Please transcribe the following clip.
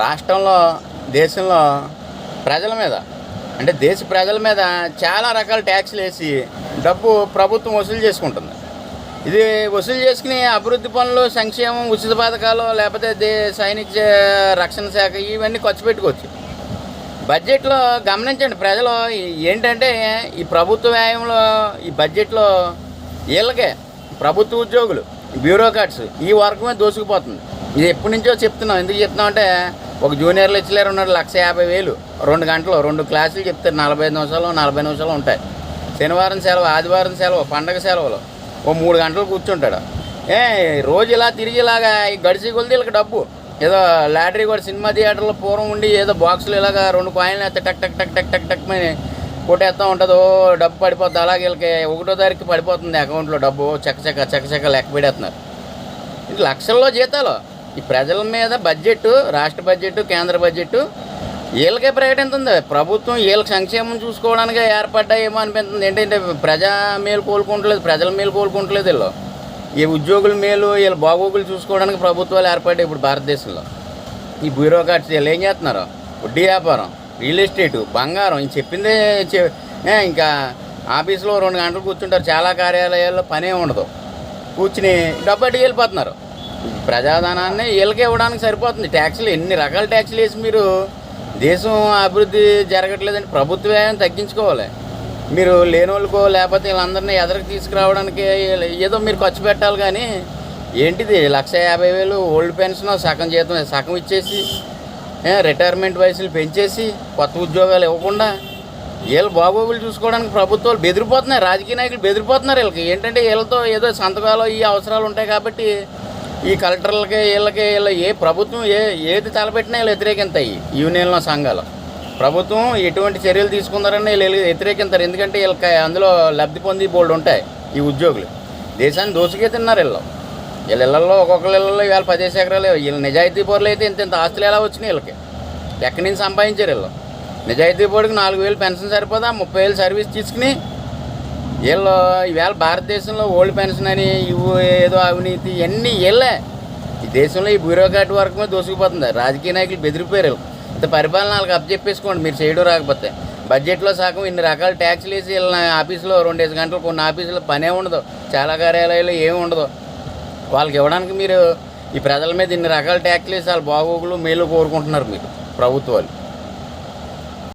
రాష్ట్రంలో దేశంలో ప్రజల మీద అంటే దేశ ప్రజల మీద చాలా రకాల ట్యాక్స్లు వేసి డబ్బు ప్రభుత్వం వసూలు చేసుకుంటుంది. ఇది వసూలు చేసుకుని అభివృద్ధి పనులు సంక్షేమం ఉచిత పథకాలు లేకపోతే దే సైనిక రక్షణ శాఖ ఇవన్నీ ఖర్చు పెట్టుకోవచ్చు. బడ్జెట్లో గమనించండి ప్రజలు ఏంటంటే ఈ ప్రభుత్వ వ్యాయంలో ఈ బడ్జెట్లో వీళ్ళకే ప్రభుత్వ ఉద్యోగులు బ్యూరోక్రాట్స్ ఈ వర్గమే దోసుకుపోతుంది. ఇది ఎప్పటి నుంచో చెప్తున్నాం ఎందుకు చెప్తున్నాం అంటే ఒక జూనియర్ లెక్చరర్ ఉన్నాడు లక్ష యాభై వేలు. రెండు గంటలు రెండు క్లాసులు చెప్తారు నలభై ఐదు నిమిషాలు నలభై నిమిషాలు ఉంటాయి. శనివారం సెలవు ఆదివారం సెలవు పండగ సెలవులు. ఓ మూడు గంటలు కూర్చుంటాడు. ఏ రోజు ఇలా తిరిగి ఇలాగా ఈ గడిచి కొలిది వీళ్ళకి డబ్బు. ఏదో లాటరీ కూడా సినిమా థియేటర్లో పూర్వం ఉండి ఏదో బాక్సులు ఇలాగా రెండు కాయిన్లు అయితే టక్ టక్ టక్ టక్ టక్ టక్ అని కొట్టేస్తూ ఉంటుంది. ఓ డబ్బు పడిపోద్ది. అలాగే వీళ్ళకి ఒకటో తారీఖు పడిపోతుంది అకౌంట్లో డబ్బు. చక్క చక్క చక్క చక్క లెక్క పెడేస్తున్నారు. ఇది లక్షల్లో జీతాలు. ఈ ప్రజల మీద బడ్జెట్ రాష్ట్ర బడ్జెట్ కేంద్ర బడ్జెట్ వీళ్ళకే ప్రకటిస్తుంది ప్రభుత్వం వీళ్ళకి సంక్షేమం చూసుకోవడానికి ఏర్పడ్డాయేమో అనిపిస్తుంది. ఏంటంటే ప్రజా మేలు కోలుకుంటలేదు ప్రజల మేలు కోలుకుంటలేదు వీళ్ళు. ఈ ఉద్యోగుల మేలు వీళ్ళ బాగోగులు చూసుకోవడానికి ప్రభుత్వాలు ఏర్పడ్డాయి ఇప్పుడు భారతదేశంలో. ఈ బ్యూరోక్రాట్స్ వీళ్ళు ఏం చేస్తున్నారు? వడ్డీ వ్యాపారం రియల్ ఎస్టేటు బంగారం ఇది చెప్పిందే ఇంకా ఆఫీస్లో రెండు గంటలు కూర్చుంటారు. చాలా కార్యాలయాల్లో పనే ఉండదు. కూర్చుని డబ్బు అడిగి వెళ్ళిపోతున్నారు. ప్రజాధనాన్ని వీళ్ళకే ఇవ్వడానికి సరిపోతుంది. ట్యాక్సులు ఎన్ని రకాల ట్యాక్సులు వేసి మీరు దేశం అభివృద్ధి జరగట్లేదని ప్రభుత్వ వ్యయం తగ్గించుకోవాలి? మీరు లేనోళ్ళకో లేకపోతే వీళ్ళందరినీ ఎదరికి తీసుకురావడానికి ఏదో మీరు ఖర్చు పెట్టాలి కానీ ఏంటిది? లక్ష యాభై వేలు ఓల్డ్ పెన్షన్ సగం జీతం సగం ఇచ్చేసి రిటైర్మెంట్ వయసులు పెంచేసి కొత్త ఉద్యోగాలు ఇవ్వకుండా వీళ్ళు బాగోగులు చూసుకోవడానికి ప్రభుత్వాలు బెదిరిపోతున్నాయి. రాజకీయ నాయకులు బెదిరిపోతున్నారు వీళ్ళకి. ఏంటంటే వీళ్ళతో ఏదో సంతకాలు ఈ అవసరాలు ఉంటాయి కాబట్టి ఈ కలెక్టర్లకి వీళ్ళకి వీళ్ళ ఏ ప్రభుత్వం ఏ ఏది తలపెట్టినా వీళ్ళు వ్యతిరేకిస్తాయి యూనియన్ల సంఘాలు. ప్రభుత్వం ఎటువంటి చర్యలు తీసుకుందారని వీళ్ళు వ్యతిరేకిస్తారు ఎందుకంటే వీళ్ళకి అందులో లబ్ధి పొంది బోల్డ్ ఉంటాయి ఈ ఉద్యోగులు. దేశాన్ని దోసుకే తిన్నారు వీళ్ళు. వీళ్ళ ఇళ్ళల్లో ఒక్కొక్కళ్ళ ఇళ్ళలో ఇవాళ పదేసి ఎకరాలు వీళ్ళు నిజాయితీ పౌరులు అయితే ఇంత ఇంత ఆస్తులు ఎలా వచ్చినాయి వీళ్ళకి? ఎక్కడి నుంచి సంపాదించారు వీళ్ళు? నిజాయితీ పౌరుడికి నాలుగు వేలు పెన్షన్ సరిపోదా? ముప్పై వేలు సర్వీస్ తీసుకుని వీళ్ళు ఈవేళ భారతదేశంలో ఓల్డ్ పెన్షన్ అని ఇవి ఏదో అవినీతి ఇవన్నీ వీళ్ళే ఈ దేశంలో ఈ బ్యూరోక్రాట్ వర్క్ మీద దోసుకుపోతుంది. రాజకీయ నాయకులు బెదిరిపోయారు ఇంత పరిపాలన వాళ్ళకి అప్పచెప్పేసుకోండి మీరు చేయడం రాకపోతే. బడ్జెట్లో సగం ఇన్ని రకాల ట్యాక్స్లు వేసి వీళ్ళ ఆఫీసులో రెండేసి గంటలు కొన్ని ఆఫీసులో పనే ఉండదు. చాలా కార్యాలయాలు ఏమి ఉండదు. వాళ్ళకి ఇవ్వడానికి మీరు ఈ ప్రజల మీద ఇన్ని రకాల ట్యాక్స్లు వేసి వాళ్ళ బాగోగులు మేలు కోరుకుంటున్నారు మీరు ప్రభుత్వాలు.